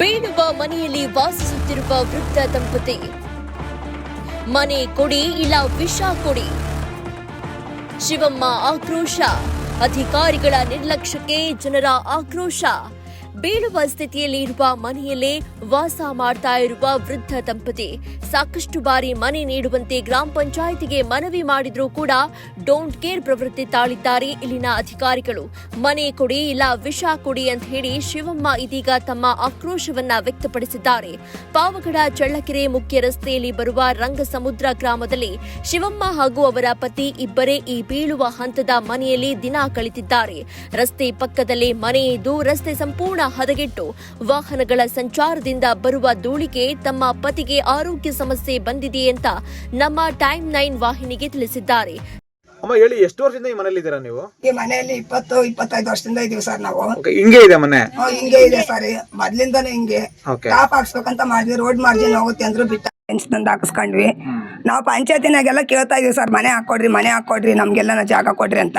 ಬೀಳುವ ಮನೆಯಲ್ಲಿ ವಾಸಿಸುತ್ತಿರುವ ವೃದ್ಧ ದಂಪತಿ. ಮನೆ ಕೊಡಿ ಇಲ್ಲ ವಿಷ ಕೊಡಿ. ಶಿವಮ್ಮ ಆಕ್ರೋಶ. ಅಧಿಕಾರಿಗಳ ನಿರ್ಲಕ್ಷ್ಯಕ್ಕೆ ಜನರ ಆಕ್ರೋಶ. ಬೀಳುವ ಸ್ಥಿತಿಯಲ್ಲಿ ಇರುವ ಮನೆಯಲ್ಲೇ ವಾಸ ಮಾಡ್ತಾ ಇರುವ ವೃದ್ಧ ದಂಪತಿ. ಸಾಕಷ್ಟು ಬಾರಿ ಮನೆ ನೀಡುವಂತೆ ಗ್ರಾಮ ಪಂಚಾಯಿತಿಗೆ ಮನವಿ ಮಾಡಿದ್ರೂ ಕೂಡ ಡೋಂಟ್ ಕೇರ್ ಪ್ರವೃತ್ತಿ ತಾಳಿದ್ದಾರೆ ಇಲ್ಲಿನ ಅಧಿಕಾರಿಗಳು. ಮನೆ ಕೊಡಿ ಇಲ್ಲ ವಿಷ ಕೊಡಿ ಅಂತ ಹೇಳಿ ಶಿವಮ್ಮ ಇದೀಗ ತಮ್ಮ ಆಕ್ರೋಶವನ್ನ ವ್ಯಕ್ತಪಡಿಸಿದ್ದಾರೆ. ಪಾವಗಡ ಚಳ್ಳಕೆರೆ ಮುಖ್ಯ ರಸ್ತೆಯಲ್ಲಿ ಬರುವ ರಂಗಸಮುದ್ರ ಗ್ರಾಮದಲ್ಲಿ ಶಿವಮ್ಮ ಹಾಗೂ ಅವರ ಪತಿ ಇಬ್ಬರೇ ಈ ಬೀಳುವ ಹಂತದ ಮನೆಯಲ್ಲಿ ದಿನ ಕಳೆದಿದ್ದಾರೆ. ರಸ್ತೆ ಪಕ್ಕದಲ್ಲಿ ಮನೆ ಇದ್ದು ರಸ್ತೆ ಸಂಪೂರ್ಣ ಹದಗೆಟ್ಟು. ವಾಹನಗಳ ಸಂಚಾರದಿಂದ ಬರುವ ಧೂಳಿಗೆ ತಮ್ಮ ಪತಿಗೆ ಆರೋಗ್ಯ ಸಮಸ್ಯೆ ಬಂದಿದೆ ಅಂತ ನಮ್ಮ ಟೈಮ್ ನೈನ್ ವಾಹಿನಿಗೆ ತಿಳಿಸಿದ್ದಾರೆ. ಅಮ್ಮ ಹೇಳಿ ಎಷ್ಟು ವರ್ಷದಿಂದ ಈ ಮನೇಲಿ ಇದ್ದೀರಾ ನೀವು? ಈ ಮನೆಯಲ್ಲಿ ಇಪ್ಪತ್ತು ಇಪ್ಪತ್ತೈದು ವರ್ಷದಿಂದ ಇದೀವಿ ಸರ್ ನಾವು. ಹಿಂಗೆ ಇದೆ ಮನೆ? ಹ್ಮ್, ಹಿಂಗೆ ಇದೆ ಸರ್. ಮೊದ್ಲಿಂದಾನೇ ಹಿಂಗೆ. ಓಕೆ ಟಾಪ್ ಹಾಕ್ಸ್ಬೇಕಂತ ಮಾಡಿದ್ವಿ ರೋಡ್ ಮಾರ್ಜಿನ್ ಹೋಗುತ್ತೆ ಅಂದ್ರು ಬಿಟ್ಟ. ತಂದು ಹಾಕಿಸ್ಕೊಂಡ್ವಿ. ನಾವು ಪಂಚಾಯತಿನಾಗೆಲ್ಲ ಕೇಳ್ತಾ ಇದೀವಿ ಸರ್ ಮನೆ ಹಾಕೊಡ್ರಿ ಮನೆ ಹಾಕೊಡ್ರಿ ನಮ್ಗೆಲ್ಲ ಜಾಗ ಕೊಡ್ರಿ ಅಂತ.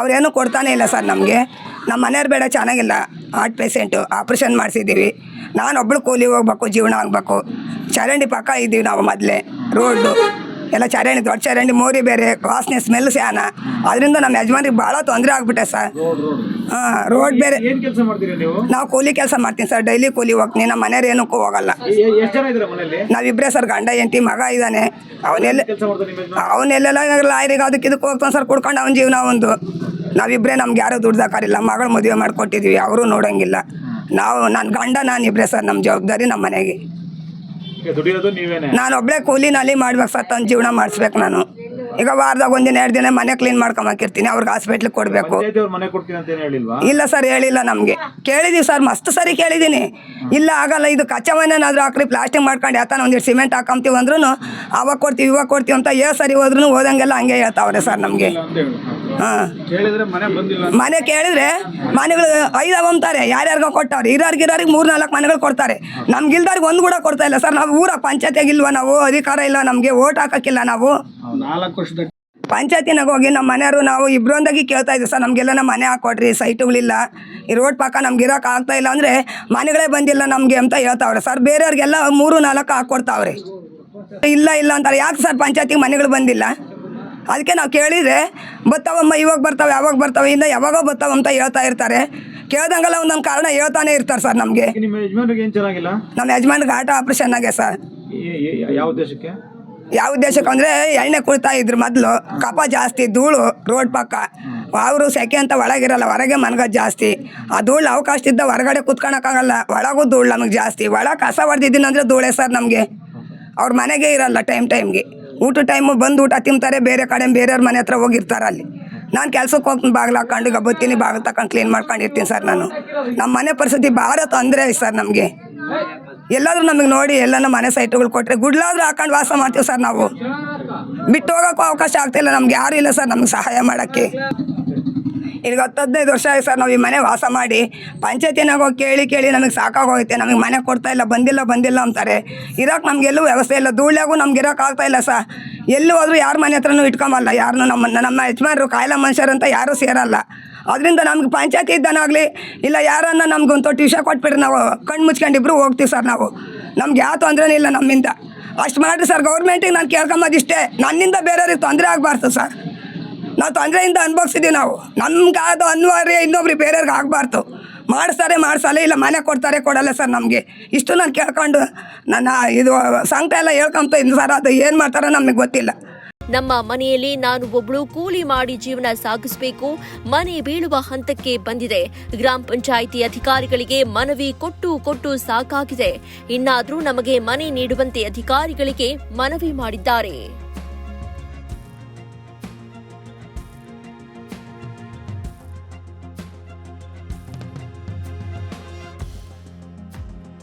ಅವ್ರೇನು ಕೊಡ್ತಾನೆ ಇಲ್ಲ ಸರ್ ನಮಗೆ. ನಮ್ಮ ಮನೆಯವ್ರು ಬೇಡ ಚೆನ್ನಾಗಿಲ್ಲ. ಹಾರ್ಟ್ ಪೇಷೆಂಟು ಆಪ್ರೇಷನ್ ಮಾಡಿಸಿದ್ದೀವಿ. ಒಬ್ಬಳು ಕೂಲಿ ಹೋಗ್ಬೇಕು ಜೀವನ ಆಗಬೇಕು. ಚರಂಡಿ ಪಕ್ಕ ಇದ್ದೀವಿ ನಾವು ಮೊದಲೇ ರೋಡು ಎಲ್ಲ ಚರಂಡಿ ದೊಡ್ಡ ಚರಂಡಿ ಮೋರಿ ಬೇರೆ ವಾಸನೆ ಸ್ಮೆಲ್ ಸ್ಯಾನ. ಅದರಿಂದ ನಮ್ಮ ಯಜಮಾನ್ರಿಗೆ ಭಾಳ ತೊಂದರೆ ಆಗ್ಬಿಟ್ಟೆ ಸರ್. ಹಾಂ ರೋಡ್ ಬೇರೆ. ನೀವು? ಕೂಲಿ ಕೆಲಸ ಮಾಡ್ತೀನಿ ಸರ್ ಡೈಲಿ ಕೂಲಿ ಹೋಗ್ತೀನಿ ನಮ್ಮ ಮನೆಯವ್ರು ಏನಕ್ಕೂ ಹೋಗಲ್ಲ. ನಾವಿಬ್ಬರೇ ಸರ್ ಗಂಡ ಎಂಟಿ ಮಗ ಇದ್ದಾನೆ. ಅವನೆಲ್ಲ? ಅವನೆಲ್ಲೆಲ್ಲ ಲಾಯರಿಗೆ ಅದಕ್ಕೆ ಇದಕ್ಕೆ ಹೋಗ್ತಾನೆ ಸರ್ ಕುಡ್ಕೊಂಡು ಅವನ ಜೀವನ ಒಂದು. ನಾವಿಬ್ಬರೇ ನಮ್ಗೆ ಯಾರೂ ದುಡ್ಡು ದಾಕಾರಿಲ್ಲ ಮಗಳು ಮದುವೆ ಮಾಡಿಕೊಟ್ಟಿದ್ವಿ ಅವರು ನೋಡೋಂಗಿಲ್ಲ. ನಾವು ನನ್ನ ಗಂಡ ನಾನು ಇಬ್ಬರೇ ಸರ್ ನಮ್ಮ ಜವಾಬ್ದಾರಿ ನಮ್ಮ ಮನೆಗೆ. ದುಡಿಯೋದು ನೀವೇನೆ? ನಾನು ಒಬ್ಬಳೇ ಕೂಲಿನಲ್ಲಿ ಮಾಡ್ಬೇಕು ಸರ್ ತನ್ನ ಜೀವನ ಮಾಡಿಸ್ಬೇಕು ನಾನು. ಈಗ ವಾರದಾಗ ಒಂದಿನ ಎರಡು ದಿನ ಮನೆ ಕ್ಲೀನ್ ಮಾಡ್ಕೊಂಬಾಕಿರ್ತೀನಿ ಅವ್ರಿಗೆ ಹಾಸ್ಪಿಟ್ಲಿಗೆ ಕೊಡಬೇಕು. ಇಲ್ಲ ಸರ್ ಹೇಳಿಲ್ಲ ನಮಗೆ. ಕೇಳಿದೀವಿ ಸರ್ ಮಸ್ತ್ ಸರಿ ಕೇಳಿದ್ದೀನಿ ಇಲ್ಲ ಆಗಲ್ಲ ಇದು ಕಚ್ಚಾ ಮನೆನಾದ್ರೂ ಹಾಕ್ರಿ ಪ್ಲಾಸ್ಟಿಕ್ ಮಾಡ್ಕೊಂಡು ಯಾತನ ಒಂದಿಷ್ಟು ಸಿಮೆಂಟ್ ಹಾಕೊಂತೀವಿ ಅಂದ್ರೂ ಅವಾಗ ಕೊಡ್ತೀವಿ ಇವಾಗ ಕೊಡ್ತೀವಿ ಅಂತ ಏ ಸರಿ ಹೋದ್ರೂ ಓದಂಗೆಲ್ಲ ಹಂಗೆ ಹೇಳ್ತಾವ್ರೆ ಸರ್ ನಮಗೆ. ಮನೆ ಕೇಳಿದ್ರೆ ಮನೆಗಳು ಐದು ಅಂತಾರೆ ಯಾರ್ಯಾರಿಗೋ ಕೊಟ್ಟವ್ರೆ. ಇರೋರ್ಗೆ ಇರೋರಿಗೆ ಮೂರು ನಾಲ್ಕು ಮನೆಗಳು ಕೊಡ್ತಾರೆ. ನಮ್ಗಿಲ್ದವ್ರಿಗೆ ಒಂದು ಕೂಡ ಕೊಡ್ತಾ ಇಲ್ಲ ಸರ್. ನಾವು ಊರ ಪಂಚಾಯತಿಗಿಲ್ವ ನಾವು? ಅಧಿಕಾರ ಇಲ್ಲ ನಮಗೆ ಓಟ್ ಹಾಕಕ್ಕಿಲ್ಲ ನಾವು. ಪಂಚಾಯತಿನಾಗ ಹೋಗಿ ನಮ್ಮ ಮನೆಯವರು ನಾವು ಇಬ್ಬರೊಂದಾಗಿ ಕೇಳ್ತಾ ಇದ್ದೀವಿ ಸರ್. ನಮಗೆಲ್ಲ ನಮ್ಮ ಮನೆ ಹಾಕೊಡ್ರಿ ಸೈಟುಗಳಿಲ್ಲ. ಈ ರೋಡ್ ಪಕ್ಕ ನಮ್ಗೆ ಇರೋಕೆ ಆಗ್ತಾ ಇಲ್ಲ ಅಂದರೆ ಮನೆಗಳೇ ಬಂದಿಲ್ಲ ನಮಗೆ ಅಂತ ಹೇಳ್ತಾವ್ರೆ. ಸರ್ ಬೇರೆಯವ್ರಿಗೆಲ್ಲ ಮೂರು ನಾಲ್ಕು ಹಾಕ್ಕೊಡ್ತಾವ್ರೆ ಇಲ್ಲ ಇಲ್ಲ ಅಂತಾರೆ. ಯಾಕೆ ಸರ್ ಪಂಚಾಯತಿಗೆ ಮನೆಗಳು ಬಂದಿಲ್ಲ? ಅದಕ್ಕೆ ನಾವು ಕೇಳಿದರೆ ಬರ್ತಾವಮ್ಮ ಇವಾಗ ಬರ್ತಾವೆ ಯಾವಾಗ ಬರ್ತಾವೆ ಇನ್ನು ಯಾವಾಗೋ ಬರ್ತಾವ ಅಂತ ಹೇಳ್ತಾ ಇರ್ತಾರೆ. ಕೇಳ್ದಂಗೆಲ್ಲ ಒಂದೊಂದು ಕಾರಣ ಹೇಳ್ತಾನೆ ಇರ್ತಾರೆ ಸರ್ ನಮಗೆ. ನಿಮ್ಮ ಯಜಮಾನ್ರಿಗೆ ಏನ್ ಚೆನ್ನಾಗಿಲ್ಲ? ನಮ್ಮ ಯಜಮಾನ್ಗೆ ಆಟ ಆಪ್ರೇಷನ್ ಆಗೇ ಸರ್. ಯಾವ ಉದ್ದೇಶಕ್ಕೆ? ಯಾವ ಉದ್ದೇಶಕ್ಕೆ ಅಂದರೆ ಎಣ್ಣೆ ಕುಳಿತಾ ಇದ್ರು ಮೊದಲು ಕಪ ಜಾಸ್ತಿ ಧೂಳು ರೋಡ್ ಪಕ್ಕ. ಅವರು ಸೆಕೆ ಅಂತ ಒಳಗಿರಲ್ಲ ಹೊರಗೆ ಮನಗ ಜಾಸ್ತಿ. ಆ ಧೂಳು ಅವಕಾಶ ಇದ್ದ ಹೊರಗಡೆ ಕುತ್ಕೊಳಕ್ಕಾಗಲ್ಲ ಒಳಗೂ ಧೂಳು ನಮಗೆ ಜಾಸ್ತಿ. ಒಳಗೆ ಕಸ ಹೊಡೆದಿದ್ದೀನಿ ಅಂದರೆ ಧೂಳೆ ಸರ್ ನಮಗೆ. ಅವ್ರ ಮನೆಗೆ ಇರಲ್ಲ ಟೈಮ್ ಟೈಮ್ಗೆ. ಊಟ ಟೈಮು ಬಂದು ಊಟ ತಿಂತಾರೆ, ಬೇರೆ ಕಡೆ ಬೇರೆಯವ್ರ ಮನೆ ಹತ್ರ ಹೋಗಿರ್ತಾರೆ ಅಲ್ಲಿ. ನಾನು ಕೆಲ್ಸಕ್ಕೆ ಹೋಗ್ತೀನಿ ಬಾಗಿಲು ಹಾಕೊಂಡು ಗಬ್ಬತ್ತೀನಿ ಬತ್ತೀನಿ ಬಾಗಿಲು ತಗೊಂಡು ಕ್ಲೀನ್ ಮಾಡ್ಕೊಂಡು ಇರ್ತೀನಿ ಸರ್ ನಾನು. ನಮ್ಮ ಮನೆ ಪರಿಸ್ಥಿತಿ ಭಾಳ ತೊಂದರೆ ಐತೆ ಸರ್ ನಮಗೆ. ಎಲ್ಲಾದರೂ ನಮಗೆ ನೋಡಿ ಎಲ್ಲ ಮನೆ ಸೈಟುಗಳು ಕೊಟ್ಟರೆ ಗುಡ್ಲಾದ್ರೂ ಹಾಕೊಂಡು ವಾಸ ಮಾಡ್ತೀವಿ ಸರ್ ನಾವು. ಬಿಟ್ಟು ಹೋಗೋಕ್ಕೂ ಅವಕಾಶ ಆಗ್ತಿಲ್ಲ ನಮ್ಗೆ, ಯಾರು ಇಲ್ಲ ಸರ್ ನಮ್ಗೆ ಸಹಾಯ ಮಾಡೋಕ್ಕೆ. ಈಗ ಹತ್ತು ಹದಿನೈದು ವರ್ಷ ಆಯ್ತು ಸರ್. ನಾವು ಈ ಮನೆ ವಾಸ ಮಾಡಿ ಪಂಚಾಯತಿನಾಗ ಕೇಳಿ ಕೇಳಿ ನಮಗೆ ಸಾಕಾಗೋಗುತ್ತೆ. ನಮಗೆ ಮನೆ ಕೊಡ್ತಾ ಇಲ್ಲ, ಬಂದಿಲ್ಲ ಬಂದಿಲ್ಲ ಅಂತಾರೆ. ಇರೋಕೆ ನಮಗೆಲ್ಲೂ ವ್ಯವಸ್ಥೆ ಇಲ್ಲ. ಧೂಳ್ಯಾಗೂ ನಮ್ಗೆ ಇರೋಕ್ಕಾಗ್ತಾ ಇಲ್ಲ ಸರ್. ಎಲ್ಲೂ ಹೋದರೂ ಯಾರ ಮನೆ ಹತ್ರನೂ ಇಟ್ಕೊಂಬಲ್ಲ. ಯಾರನ್ನೂ ನಮ್ಮ ನಮ್ಮ ಯಜಮಾನರು ಕಾಯಿಲೆ ಮನುಷ್ಯರಂತ ಯಾರೂ ಸೇರಲ್ಲ. ಅದರಿಂದ ನಮ್ಗೆ ಪಂಚಾಯತಿ ಇದ್ದಾನಾಗಲಿ ಇಲ್ಲ ಯಾರನ್ನ ನಮ್ಗೆ ಒಂದು ತೊಟ್ಟು ವಿಷಯ ಕೊಟ್ಬಿಟ್ರೆ ನಾವು ಕಣ್ಣು ಮುಚ್ಕೊಂಡಿಬ್ರು ಹೋಗ್ತೀವಿ ಸರ್ ನಾವು. ನಮ್ಗೆ ಯಾವ ತೊಂದರೆನೂ ಇಲ್ಲ ನಮ್ಮಿಂದ. ಅಷ್ಟು ಮಾಡಿರಿ ಸರ್. ಗೌರ್ಮೆಂಟಿಗೆ ನಾನು ಕೇಳ್ಕೊಂಬೋದಿಷ್ಟೇ. ನನ್ನಿಂದ ಬೇರೆಯವ್ರಿಗೆ ತೊಂದರೆ ಆಗಬಾರ್ದು ಸರ್. ನಾವು ತೊಂದರೆಯಿಂದ ಅನುಭವಿಸಿದ್ದೀವಿ ನಾವು. ನಮ್ಗೆ ಅದು ಅನಿವಾರ್ಯ ಇನ್ನೊಬ್ರಿಗೆ ಬೇರೆಯವ್ರಿಗೆ ಆಗಬಾರ್ದು. ಮಾಡಿಸ್ತಾರೆ ಮಾಡಿಸಲ್ಲ ಇಲ್ಲ ಮನೆ ಕೊಡ್ತಾರೆ ಕೊಡಲ್ಲ ಸರ್ ನಮಗೆ. ಇಷ್ಟು ನಾನು ಕೇಳ್ಕೊಂಡು ನನ್ನ ಇದು ಸಂಕಟ ಎಲ್ಲ ಹೇಳ್ಕೊಂತ ಇನ್ನು ಸರ್, ಅದು ಏನು ಮಾಡ್ತಾರೋ ನಮಗೆ ಗೊತ್ತಿಲ್ಲ. ನಮ್ಮ ಮನೆಯಲ್ಲಿ ನಾನು ಒಬ್ಳು ಕೂಲಿ ಮಾಡಿ ಜೀವನ ಸಾಗಿಸಬೇಕು, ಮನೆ ಬೀಳುವ ಹಂತಕ್ಕೆ ಬಂದಿದೆ. ಗ್ರಾಮ ಪಂಚಾಯಿತಿ ಅಧಿಕಾರಿಗಳಿಗೆ ಮನವಿ ಕೊಟ್ಟು ಕೊಟ್ಟು ಸಾಕಾಗಿದೆ. ಇನ್ನಾದರೂ ನಮಗೆ ಮನೆ ನೀಡುವಂತೆ ಅಧಿಕಾರಿಗಳಿಗೆ ಮನವಿ ಮಾಡಿದ್ದಾರೆ.